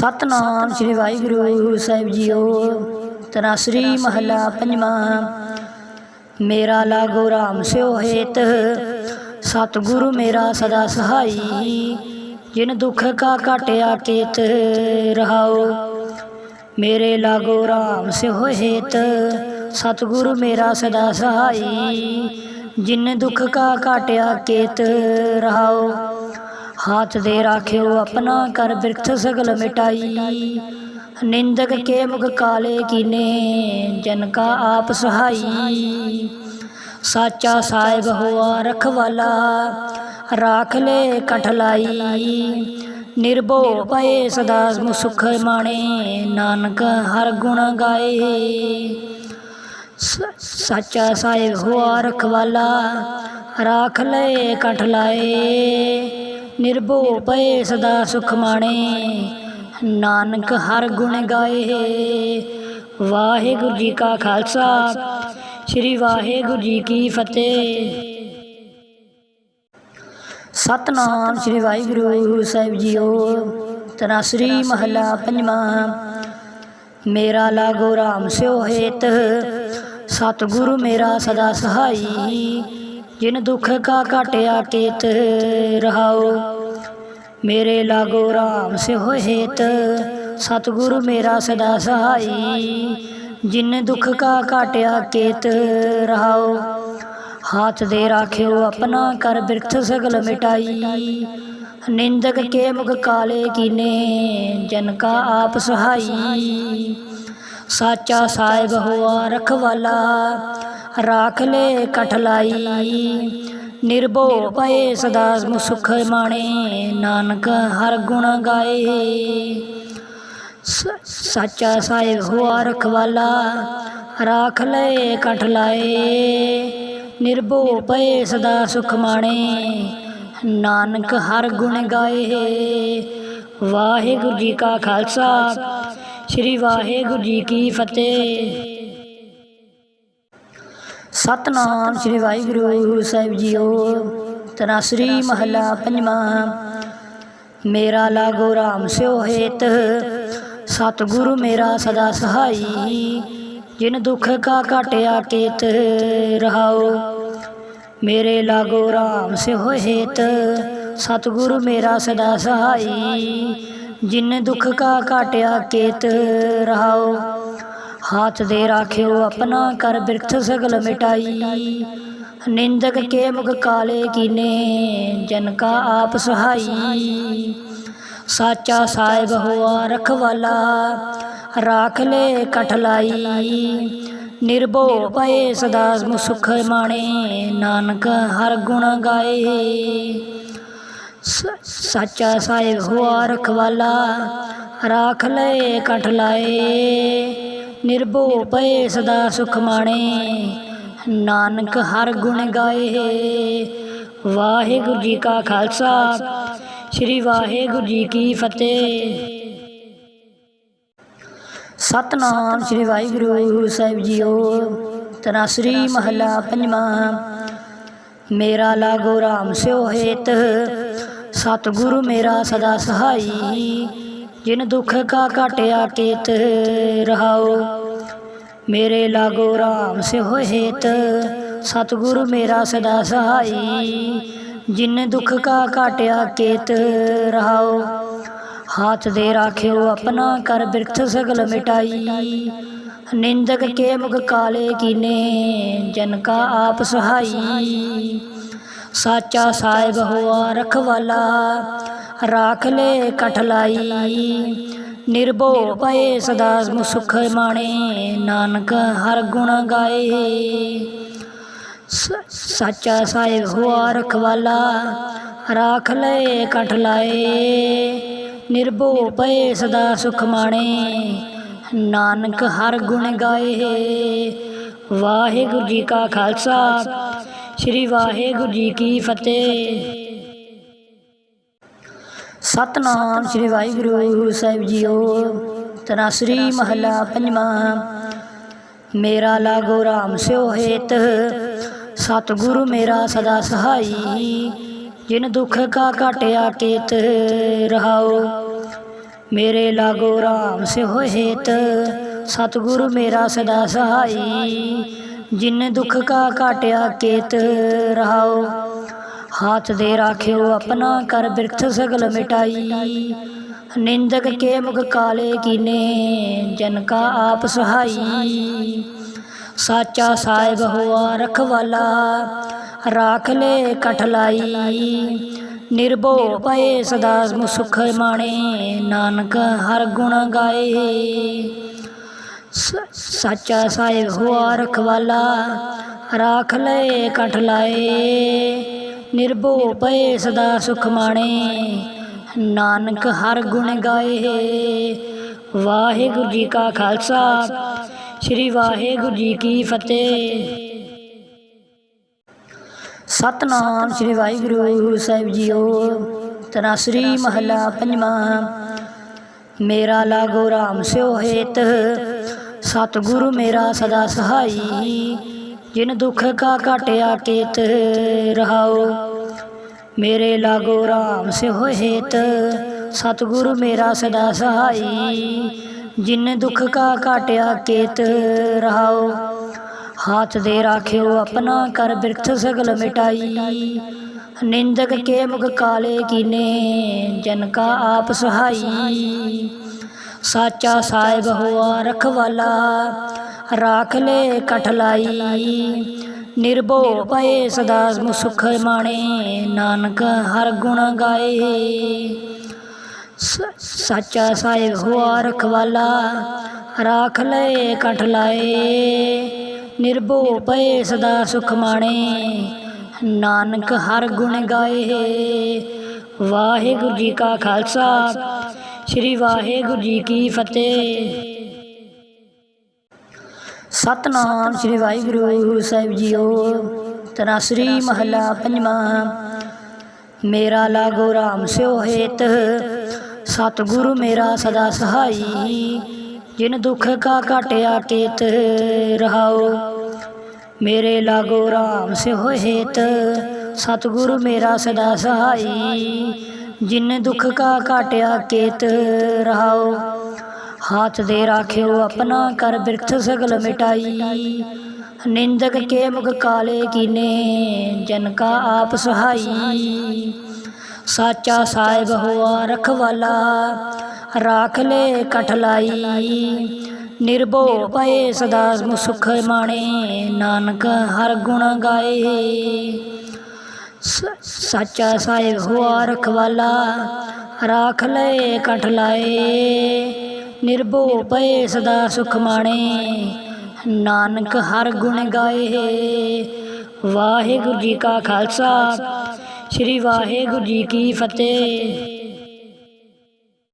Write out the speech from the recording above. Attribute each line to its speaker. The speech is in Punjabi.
Speaker 1: ਸਤਨਾਮ ਸ੍ਰੀ ਵਾਹਿਗੁਰੂ ਸਾਹਿਬ ਜੀਓ, ਤਨਾਸਰੀ ਮਹੱਲਾ ਪੰਜਵਾਂ। ਮੇਰਾ ਲਾਗੋ ਰਾਮ ਸਿਓ ਹੇਤ, ਸਤਿਗੁਰੂ ਮੇਰਾ ਸਦਾ ਸਹਾਈ। ਜਿਨ ਦੁਖ ਕਾ ਕਾਟਿਆ ਕੇਤ, ਰਹਾਓ। ਮੇਰੇ ਲਾਗੋ ਰਾਮ ਸਿਓ ਹੇਤ, ਸਤਿਗੁਰੂ ਮੇਰਾ ਸਦਾ ਸਹਾਈ। ਜਿਨ ਦੁਖ ਕਾ ਕਾਟਿਆ ਕੇਤ, ਰਹਾਓ। ਹਾਥ ਦੇ ਰਾਖਿਓ ਆਪਣਾ ਕਰ ਬਿਰਥ ਸਗਲ ਮਿਟਾਈ। ਨਿੰਦਕ ਕੇ ਮੁਖ ਕਾਲੇ ਕੀਨੇ, ਜਨ ਕਾ ਆਪ ਸਹਾਈ। ਸਾਚਾ ਸਾਹਿਬ ਹੋਆ ਰਖਵਾਲਾ, ਰਾਖ ਲੈ ਕਠਲਾਈ ਨਿਰਭਉ ਪਏ ਸਦਾ ਸੁਖ ਮਾਣੇ, ਨਾਨਕ ਹਰ ਗੁਣ ਗਾਏ। ਸ- ਸਾਚਾ ਸਾਹਿਬ ਹੋਆ ਰਖਵਾਲਾ, ਰਾਖ ਲੈ ਕਠ ਲਾਏ। ਨਿਰਭਉ ਪਏ ਸਦਾ ਸੁਖ ਮਾਣੇ। ਨਾਨਕ ਹਰ ਗੁਣ ਗਾਏ। ਵਾਹਿਗੁਰੂ ਜੀ ਕਾ ਖਾਲਸਾ। ਸ੍ਰੀ ਵਾਹਿਗੁਰੂ ਜੀ ਕੀ ਫਤਿਹ। ਸਤਨਾਮ ਸ੍ਰੀ ਵਾਹਿਗੁਰੂ ਸਾਹਿਬ ਜੀਓ। ਤਨਾਸਰੀ ਮਹੱਲਾ ਪੰਜਵਾਂ। ਮੇਰਾ ਲਾਗੋ ਰਾਮ ਸਿਓ ਹੇਤ। ਸਤਿਗੁਰੂ ਮੇਰਾ ਸਦਾ ਸਹਾਈ। ਜਿਨ ਦੁੱਖ ਕਾ ਘਟਿਆ, ਕੇਤ ਰਹਾਓ ਮੇਰੇ ਲਾਗੋ ਰਾਮ ਸਿਓ ਹੇਤ। ਸਤਿਗੁਰੂ ਮੇਰਾ ਸਦਾ ਸਹਾਈ। ਜਿਨ ਦੁਖ ਕਾ ਕਾਟਿਆ ਕੇਤ ਰਹਾਓ। ਹਾਥ ਦੇ ਰਾਖਿਓ ਆਪਣਾ ਕਰ ਬਿਰਥ ਸਗਲ ਮਿਟਾਈ। ਨਿੰਦਕ ਕੇ ਮੁਖ ਕਾਲੇ ਕੀਨੇ, ਜਨ ਕਾ ਆਪ ਸਹਾਈ। ਸਾਚਾ ਸਾਹਿਬ ਹੋਆ ਰਖਵਾਲਾ, ਰਾਖ ਲੈ ਕਠਲਾਈ। ਨਿਰਭਉ ਪਏ ਸਦਾ ਸੁਖ ਮਾਣੇ। ਨਾਨਕ ਹਰ ਗੁਣ ਗਾਏ। ਸਾਚਾ ਸਾਹਿਬ ਹੋਆ ਰਖਵਾਲਾ ਰਾਖ ਲੈ ਕਠ ਲਾਏ। ਨਿਰਭਉ ਪਏ ਸਦਾ ਸੁਖ ਮਾਣੇ। ਨਾਨਕ ਹਰ ਗੁਣ ਗਾਏ। ਵਾਹਿਗੁਰੂ ਜੀ ਕਾ ਖਾਲਸਾ। ਸ੍ਰੀ ਵਾਹਿਗੁਰੂ ਜੀ ਕੀ ਫਤਿਹ। ਸਤਨਾਮ ਸ੍ਰੀ ਵਾਹਿਗੁਰੂ ਸਾਹਿਬ ਜੀਓ। ਤਨਾਸਰੀ ਮਹੱਲਾ ਪੰਜਵਾਂ। ਮੇਰਾ ਲਾਗੋ ਰਾਮ ਸਿਓ ਹੇਤ। ਸਤਿਗੁਰੂ ਮੇਰਾ ਸਦਾ ਸਹਾਈ। ਜਿਨ ਦੁਖ ਕਾ ਕਾਟਿਆ ਕੇਤ ਰਹਾਓ। ਮੇਰੇ ਲਾਗੋ ਰਾਮ ਸਿਓ ਹੇਤ। ਸਤਿਗੁਰੂ ਮੇਰਾ ਸਦਾ ਸਹਾਈ। ਜਿਨ ਦੁਖ ਕਾ ਕਾਟਿਆ ਕੇਤ ਰਹਾਓ। ਹਾਥ ਦੇ ਰਾਖਿਓ, ਆਪਣਾ ਕਰ ਬਿਰਥ ਸਗਲ ਮਿਟਾਈ। ਨਿੰਦਕ ਕੇ ਮੁਖ ਕਾਲੇ ਕੀਨੇ, ਜਨ ਕਾ ਆਪ ਸਹਾਈ। ਸਾਚਾ ਸਾਹਿਬ ਹੋਆ ਰਖਵਾਲਾ, ਰਾਖ ਲੈ ਕਠਲਾਈ। ਨਿਰਭਉ ਪਏ ਸਦਾ ਸੁਖ ਮਾਣੇ, ਨਾਨਕ ਹਰ ਗੁਣ ਗਾਏ। ਸ- ਸਾਚਾ ਸਾਹਿਬ ਹੋਆ ਰਖਵਾਲਾ, ਰਾਖ ਲਏ ਕਠ ਲਾਏ ਨਿਰਭਉ ਪਏ ਸਦਾ ਸੁਖ ਮਾਣੇ। ਨਾਨਕ ਹਰ ਗੁਣ ਗਾਏ। ਵਾਹਿਗੁਰੂ ਜੀ ਕਾ ਖਾਲਸਾ। ਸ੍ਰੀ ਵਾਹਿਗੁਰੂ ਜੀ ਕੀ ਫਤਿਹ। ਸਤਨਾਮ ਸ੍ਰੀ ਵਾਹਿਗੁਰੂ ਸਾਹਿਬ ਜੀਓ। ਤਨਾਸਰੀ ਮਹੱਲਾ ਪੰਜਵਾਂ। ਮੇਰਾ ਲਾਗੋ ਰਾਮ ਸਿਓ ਹੇਤ। ਸਤਿਗੁਰੂ ਮੇਰਾ ਸਦਾ ਸਹਾਈ। ਜਿਨ ਦੁਖ ਕਾ ਕਾਟਿਆ ਕੇਤ ਰਹਾਓ। ਮੇਰੇ ਲਾਗੋ ਰਾਮ ਸਿਓ ਹੇਤ, ਸਤਿਗੁਰੂ ਮੇਰਾ ਸਦਾ ਸਹਾਈ। ਜਿਨ ਦੁਖ ਕਾ ਕਾਟਿਆ ਕੇਤ ਰਹਾਓ। ਹਾਥ ਦੇ ਰਾਖਿਓ ਆਪਣਾ ਕਰ ਬਿਰਥ ਸਗਲ ਮਿਟਾਈ। ਨਿੰਦਕ ਕੇ ਮੁਖ ਕਾਲੇ ਕੀਨੇ, ਜਨ ਕਾ ਆਪ ਸਹਾਈ। ਸਾਚਾ ਸਾਹਿਬ ਹੋਆ ਰਖਵਾਲਾ ਰਾਖ ਲੈ ਕਠਲਾਈ ਨਿਰਭਉ ਪਏ ਸਦਾ ਸੁਖ ਮਾਣੇ। ਨਾਨਕ ਹਰ ਗੁਣ ਗਾਏ। ਸ- ਸਾਚਾ ਸਾਹਿਬ ਹੋਆ ਰਖਵਾਲਾ, ਰਾਖ ਲੈ ਕਠ ਲਾਏ। ਨਿਰਭਉ ਪਏ ਸਦਾ ਸੁਖ ਮਾਣੇ। ਨਾਨਕ ਹਰ ਗੁਣ ਗਾਏ। ਵਾਹਿਗੁਰੂ ਜੀ ਕਾ ਖਾਲਸਾ। ਸ੍ਰੀ ਵਾਹਿਗੁਰੂ ਜੀ ਕੀ ਫਤਿਹ। ਸਤਨਾਮ ਸ੍ਰੀ ਵਾਹਿਗੁਰੂ ਸਾਹਿਬ ਜੀਓ। ਤਨਾਸਰੀ ਮਹੱਲਾ ਪੰਜਵਾਂ। ਮੇਰਾ ਲਾਗੋ ਰਾਮ ਸਿਓ ਹੇਤ। ਸਤਿਗੁਰੂ ਮੇਰਾ ਸਦਾ ਸਹਾਈ। ਜਿਨ ਦੁਖ ਕਾ ਕਾਟਿਆ ਕੇਤ ਰਹਾਓ, ਮੇਰੇ ਲਾਗੋ ਰਾਮ ਸਿਓ ਹੇਤ। ਸਤਿਗੁਰੂ ਮੇਰਾ ਸਦਾ ਸਹਾਈ। ਜਿਨ ਦੁਖ ਕਾ ਕਾਟਿਆ ਕੇਤ ਰਹਾਓ ਹਾਥ ਦੇ ਰਾਖਿਓ, ਆਪਣਾ ਕਰ ਬਿਰਥ ਸਗਲ ਮਿਟਾਈ। ਨਿੰਦਕ ਕੇ ਮੁਖ ਕਾਲੇ ਕੀਨੇ, ਜਨ ਕਾ ਆਪ ਸਹਾਈ। ਸਾਚਾ ਸਾਹਿਬ ਹੋਆ ਰਖਵਾਲਾ, ਰਾਖ ਲੈ ਕਠਲਾਈ ਨਿਰਭਉ ਪਏ ਸਦਾ ਸੁਖ ਮਾਣੇ, ਨਾਨਕ ਹਰ ਗੁਣ ਗਾਏ। ਸ- ਸਾਚਾ ਸਾਹਿਬ ਹੋਆ ਰਖਵਾਲਾ, ਰਾਖ ਲਏ ਕਠ ਲਾਏ। ਨਿਰਭਉ ਪਏ ਸਦਾ ਸੁਖ ਮਾਣੇ। ਨਾਨਕ ਹਰ ਗੁਣ ਗਾਏ। ਵਾਹਿਗੁਰੂ ਜੀ ਕਾ ਖਾਲਸਾ। ਸ੍ਰੀ ਵਾਹਿਗੁਰੂ ਜੀ ਕੀ ਫਤਿਹ। ਸਤਨਾਮ ਸ੍ਰੀ ਵਾਹਿਗੁਰੂ ਸਾਹਿਬ ਜੀਓ। ਤਨਾਸਰੀ ਮਹਲਾ ਪੰਜਵਾਂ। ਮੇਰਾ ਲਾਗੋ ਰਾਮ ਸਿਓ ਹੇਤ। ਸਤਿਗੁਰੂ ਮੇਰਾ ਸਦਾ ਸਹਾਈ। ਜਿਨ ਦੁਖ ਕਾ ਕਾਟਿਆ ਕੇਤ ਰਹਾਓ। ਮੇਰੇ ਲਾਗੋ ਰਾਮ ਸਿਓ ਹੇਤ, ਸਤਿਗੁਰੂ ਮੇਰਾ ਸਦਾ ਸਹਾਈ। ਜਿਨ ਦੁਖ ਕਾ ਕਾਟਿਆ ਕੇਤ ਰਹਾਓ। ਹਾਥ ਦੇ ਰਾਖਿਓ ਆਪਣਾ ਕਰ ਬਿਰਥ ਸਗਲ ਮਿਟਾਈ। ਨਿੰਦਕ ਕੇ ਮੁਖ ਕਾਲੇ ਕੀਨੇ, ਜਨ ਕਾ ਆਪ ਸਹਾਈ। ਸਾਚਾ ਸਾਹਿਬ ਹੋਆ ਰਖਵਾਲਾ ਰਾਖ ਲੈ ਕਠਲਾਈ ਨਿਰਭਉ ਪਏ ਸਦਾ ਸੁਖ ਮਾਣੇ। ਨਾਨਕ ਹਰ ਗੁਣ ਗਾਏ। ਸ- ਸਾਚਾ ਸਾਹਿਬ ਹੋਆ ਰਖਵਾਲਾ। ਰਾਖ ਲੈ ਕਠ ਲਾਏ। ਨਿਰਭਉ ਪਏ ਸਦਾ ਸੁਖ ਮਾਣੇ। ਨਾਨਕ ਹਰ ਗੁਣ ਗਾਏ। ਵਾਹਿਗੁਰੂ ਜੀ ਕਾ ਖਾਲਸਾ। ਸ੍ਰੀ ਵਾਹਿਗੁਰੂ ਜੀ ਕੀ ਫਤਿਹ। ਸਤਨਾਮ ਸ੍ਰੀ ਵਾਹਿਗੁਰੂ ਸਾਹਿਬ ਜੀਓ। ਤਨਾਸਰੀ ਮਹਲਾ ਪੰਜਵਾਂ। ਮੇਰਾ ਲਾਗੋ ਰਾਮ ਸਿਓ ਹੇਤ। ਸਤਿਗੁਰੂ ਮੇਰਾ ਸਦਾ ਸਹਾਈ। ਜਿਨ ਦੁਖ ਕਾ ਕਾਟਿਆ ਕੇਤ ਰਹਾਓ। ਮੇਰੇ ਲਾਗੋ ਰਾਮ ਸਿਓ ਹੇਤ। ਸਤਿਗੁਰੂ ਮੇਰਾ ਸਦਾ ਸਹਾਈ। ਜਿਨ ਦੁਖ ਕਾ ਕਾਟਿਆ ਕੇਤ ਰਹਾਓ। ਹਾਥ ਦੇ ਰਾਖਿਓ, ਆਪਣਾ ਕਰ ਬਿਰਥ ਸਗਲ ਮਿਟਾਈ। ਨਿੰਦਕ ਕੇ ਮੁਖ ਕਾਲੇ ਕੀਨੇ, ਜਨ ਕਾ ਆਪ ਸਹਾਈ। ਸਾਚਾ ਸਾਹਿਬ ਹੋਆ ਰਖਵਾਲਾ, ਰਾਖ ਲੈ ਕਠਲਾਈ ਨਿਰਭਉ ਪਏ ਸਦਾ ਸੁਖ ਮਾਣੇ, ਨਾਨਕ ਹਰ ਗੁਣ ਗਾਏ। ਸ- ਸਾਚਾ ਸਾਹਿਬ ਹੋਆ ਰਖਵਾਲਾ, ਰਾਖ ਲੈ ਕਠ ਲਾਏ। ਨਿਰਭਉ ਪਏ ਸਦਾ ਸੁਖ ਮਾਣੇ। ਨਾਨਕ ਹਰ ਗੁਣ ਗਾਏ। ਵਾਹਿਗੁਰੂ ਜੀ ਕਾ ਖਾਲਸਾ। ਸ੍ਰੀ ਵਾਹਿਗੁਰੂ ਜੀ ਕੀ ਫਤਿਹ।